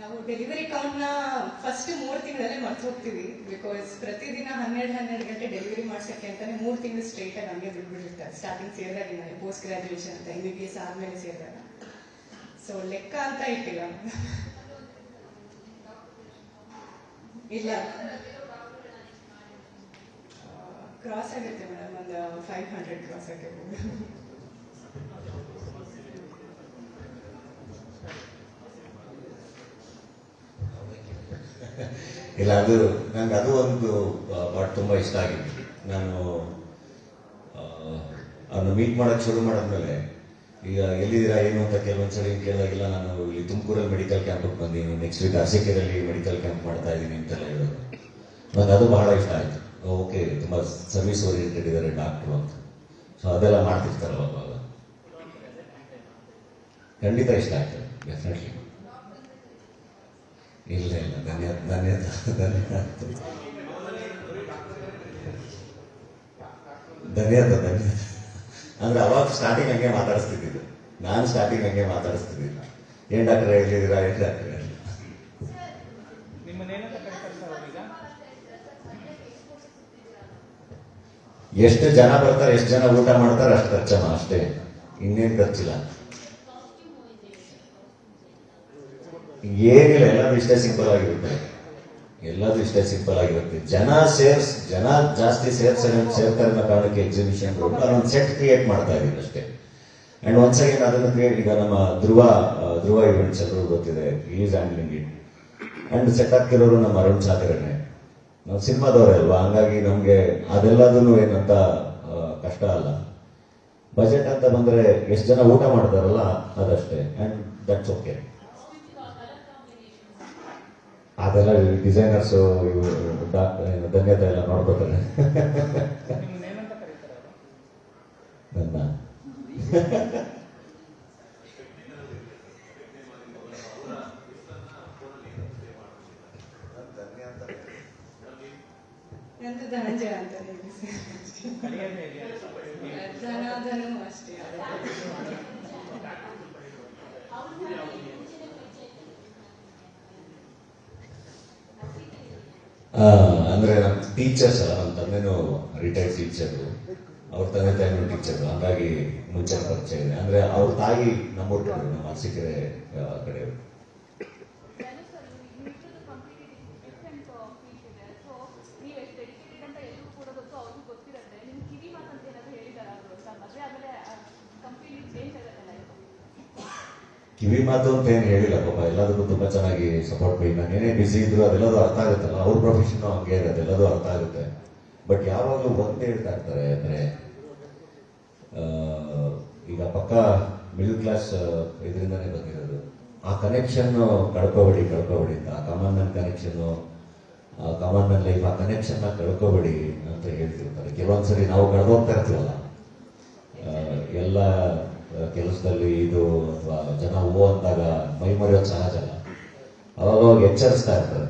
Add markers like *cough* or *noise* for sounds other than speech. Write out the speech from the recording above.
ನಾವು delivery ಕೌಂಟ್ನ first ಮೂರು ತಿಂಗಳಲ್ಲೇ ಮರ್ತು ಹೋಗ್ತೀವಿ ಬಿಕಾಸ್ ಪ್ರತಿದಿನ ಹನ್ನೆರಡು ಹನ್ನೆರಡು ಗಂಟೆ ಡೆಲಿವರಿ ಮಾಡ್ಸಕ್ಕೆ ಅಂತಾನೆ ಮೂರು ತಿಂಗಳು ಸ್ಟ್ರೈಟ್ ಆಗಿ ಹಂಗೆ ಬಿಟ್ಬಿಟ್ಟಿರ್ತಾರೆ ಸ್ಟಾರ್ಟಿಂಗ್ ಸೇರಿದಾಗಿಂದಾನೆ ಪೋಸ್ಟ್ ಗ್ರಾಜುಯೇಷನ್ ಅಂತ ಎಂ ಬಿ ಬಿ ಎಸ್ ಆದ್ಮೇಲೆ ಸೇರಿದಾಗ. ಸೊ ಲೆಕ್ಕ ಅಂತ ಇಟ್ಟಿಲ್ಲ. ಇಲ್ಲ. ಕ್ರಾಸ್ ಆಗುತ್ತೆ ಮೇಡಮ್, ಒಂದು ಫೈವ್ ಹಂಡ್ರೆಡ್ ಕ್ರಾಸ್ ಆಗಿರ್ಬೋದು *laughs* ಇಲ್ಲ, ಅದು ನಂಗೆ ಅದು ಒಂದು ಪಾಟ್ ತುಂಬ ಇಷ್ಟ ಆಗಿದೆ ನಾನು ಅದನ್ನು ಮೀಟ್ ಮಾಡೋಕ್ಕೆ ಶುರು ಮಾಡಿದ್ಮೇಲೆ, ಈಗ ಎಲ್ಲಿದ್ದೀರಾ, ಏನು ಅಂತ ಕೆಲವೊಂದ್ಸರಿ ಕೇಳಿದಾಗೆಲ್ಲ ನಾನು ಇಲ್ಲಿ ತುಮಕೂರಲ್ಲಿ ಮೆಡಿಕಲ್ ಕ್ಯಾಂಪಿಗೆ ಬಂದೀನಿ. ನೆಕ್ಸ್ಟ್ ವೀಕ್ ಅರಸೀಕೆರೆಯಲ್ಲಿ ಮೆಡಿಕಲ್ ಕ್ಯಾಂಪ್ ಮಾಡ್ತಾ ಇದ್ದೀನಿ ಅಂತೆಲ್ಲ ಹೇಳೋದು. ನನಗೆ ಅದು ಬಹಳ ಇಷ್ಟ ಆಯಿತು. ಓಕೆ ತುಂಬ ಸರ್ವಿಸ್ ಓರಿಯೆಂಟೆಡ್ ಇದ್ದಾರೆ ಡಾಕ್ಟ್ರು ಅಂತ. ಸೊ ಅದೆಲ್ಲ ಮಾಡ್ತಿರ್ತಾರಲ್ಲ ಅವಾಗ. ಖಂಡಿತ ಇಷ್ಟ ಆಯ್ತು ಡೆಫಿನೆಟ್ಲಿ ಇಲ್ಲ ಇಲ್ಲ, ಧನ್ಯ ಧನ್ಯವಾದ ಧನ್ಯವಾದ ಧನ್ಯವಾದ ಅಂದ್ರೆ ಅವಾಗ ಸ್ಟಾರ್ಟಿಂಗ್ ಹಂಗೆ ಮಾತಾಡಿಸ್ತಿದ್ದಿದ್ದು. ನಾನು ಸ್ಟಾರ್ಟಿಂಗ್ ಹಂಗೆ ಮಾತಾಡಿಸ್ತಿದ್ದಿಲ್ಲ ಏನ್ ಡಾಕ್ಟರ್ ಹೇಳಿದ್ದೀರಾ, ಏನ್ ಡಾಕ್ಟರ್ ಎಷ್ಟು ಜನ ಬರ್ತಾರೆ, ಎಷ್ಟು ಜನ ಊಟ ಮಾಡ್ತಾರೆ, ಅಷ್ಟು ಖರ್ಚಮ್ಮ ಅಷ್ಟೇ. ಇನ್ನೇನು ಖರ್ಚಿಲ್ಲ. ಏನಿಲ್ಲ ಎಲ್ಲದೂ ಇಷ್ಟೇ ಸಿಂಪಲ್ ಆಗಿರುತ್ತೆ? ಎಲ್ಲದೂ ಇಷ್ಟೇ ಸಿಂಪಲ್ ಆಗಿರುತ್ತೆ. ಜನ ಸೇರ್ಸ್, ಜನ ಜಾಸ್ತಿ ಸೇರ್ಸ ಸೇರ್ತಾರೆ ಅನ್ನೋ ಕಾರಣಕ್ಕೆ ಎಕ್ಸಿಬಿಷನ್ ಒಂದು ಸೆಟ್ ಕ್ರಿಯೇಟ್ ಮಾಡ್ತಾ ಇದ್ದೀನಿ ಅಷ್ಟೇ. ಅಂಡ್ ಒನ್ಸ್ ಅಗೇನ್ ಅದನ್ನು ಕ್ರಿಯೇಟ್ ಈಗ ನಮ್ಮ ಧ್ರುವ ಧ್ರುವ ಇವೆಂಟ್ಸ್ ಎಲ್ಲರೂ ಗೊತ್ತಿದೆ. Is handling it and set ಆಗ್ತಿರೋರು ನಮ್ಮ ಅರುಣ್ ಸಾಗರನೆ ನಾವು ಸಿನಿಮಾದವರೇ ಅಲ್ವಾ? ಹಂಗಾಗಿ ನಮಗೆ ಅದೆಲ್ಲದೂ ಏನಂತ ಕಷ್ಟ ಅಲ್ಲ. ಬಜೆಟ್ ಅಂತ ಬಂದ್ರೆ ಎಷ್ಟು ಜನ ಊಟ ಮಾಡ್ತಾರಲ್ಲ, ಅದಷ್ಟೇ. ಅಂಡ್ ದಟ್ಸ್ ಓಕೆ ಅದೆಲ್ಲ ಡಿಸೈನರ್ಸ್ ಧನ್ಯತೆ ಎಲ್ಲ ನೋಡ್ಕೋತಾರೆ. ನನ್ನ. ಧನಂಜಯ ಅಂತ ಅಷ್ಟೇ. ಅಂದ್ರೆ ನಮ್ ಟೀಚರ್ಸ್ ಅಲ್ಲ ನಮ್ಮ ತಂದೆನೂ ರಿಟೈರ್ಡ್ ಟೀಚರ್ ಅವ್ರ ತಂದೆ ತಾಯಿನೂ ಟೀಚರ್ ಹಾಗಾಗಿ ಮುಂಚೆ ಪರಿಚಯ ಇದೆ. ಅಂದ್ರೆ ಅವ್ರ ತಾಯಿ ನಮ್ಮ ಕಡೆ ನಮ್ಮ ಅರಸೀಕೆರೆ ಆ, ಕಡೆ ನಾನು ಸರ್ ಇಬ್ಬರದ್ದು ಕಂಪ್ಲೀಟ್ಲಿ ಡಿಫ್ರೆಂಟ್ ಫೀಲ್ಡ್ ಇದೆ ಸೊ ನೀವು ಎಷ್ಟು ಡೆಡಿಕೇಟೆಡ್ ಅಂತ ಎಲ್ಲರೂ ಕೂಡ ಗೊತ್ತು ಅವ್ರಿಗೂ ಗೊತ್ತಿರುತ್ತೆ ನಿಮ್ಗೆ ಕಿವಿ ಮಾತು ಅಂತ ಏನಾದ್ರು ಹೇಳಿದಾರ ಅವರು ಅಂತ ಮದುವೆ ಆಮೇಲೆ ಕಂಪ್ಲೀಟ್ಲಿ ಚೇಂಜ್ ಆಗುತ್ತೆ ಲೈಫ್ ಕಿವಿ ಮಾತು ಅಂತ ಏನು ಹೇಳಿಲ್ಲ ಪಾಪ. ಎಲ್ಲದಕ್ಕೂ ತುಂಬಾ ಚೆನ್ನಾಗಿ ಸಪೋರ್ಟ್ ಮಾಡಿ ನಾನು ಏನೇ ಬಿಸಿ ಇದ್ರು ಅದೆಲ್ಲದೂ ಅರ್ಥ ಆಗುತ್ತಲ್ಲ. ಅವ್ರ ಪ್ರೊಫೆಷನ್ ಹಂಗೆ ಇರುತ್ತೆ. ಎಲ್ಲದೂ ಅರ್ಥ ಆಗುತ್ತೆ. ಬಟ್ ಯಾವಾಗಲೂ ಒಂದು ಹೇಳ್ತಾ ಇರ್ತಾರೆ ಅಂದ್ರೆ ಈಗ ಪಕ್ಕ ಮಿಡಲ್ ಕ್ಲಾಸ್ ಇದರಿಂದಾನೇ ಬಂದಿರೋದು. ಆ ಕನೆಕ್ಷನ್ ಕಳ್ಕೊಬೇಡಿ ಕಳ್ಕೊಬೇಡಿ ಅಂತ. ಆ ಕನೆಕ್ಷನ್ ಕಾಮನ್ ಮ್ಯಾನ್ ಲೈಫ್ ಆ ಕನೆಕ್ಷನ್ ಕಳ್ಕೊಬೇಡಿ ಅಂತ ಹೇಳ್ತಿರ್ತಾರೆ. ಕೆಲವೊಂದ್ಸರಿ ನಾವು ಕಳೆದೋಗ್ತಾ ಇರ್ತೀವಲ್ಲ. ಎಲ್ಲ ಕೆಲಸದಲ್ಲಿ ಇದು ಅಥವಾ ಜನ ಹೂ ಅಂದಾಗ ಮೈ ಮರೆಯೋದು ಸಹಜ ಅವಾಗ ಎಚ್ಚರಿಸ್ತಾ ಇರ್ತಾರೆ.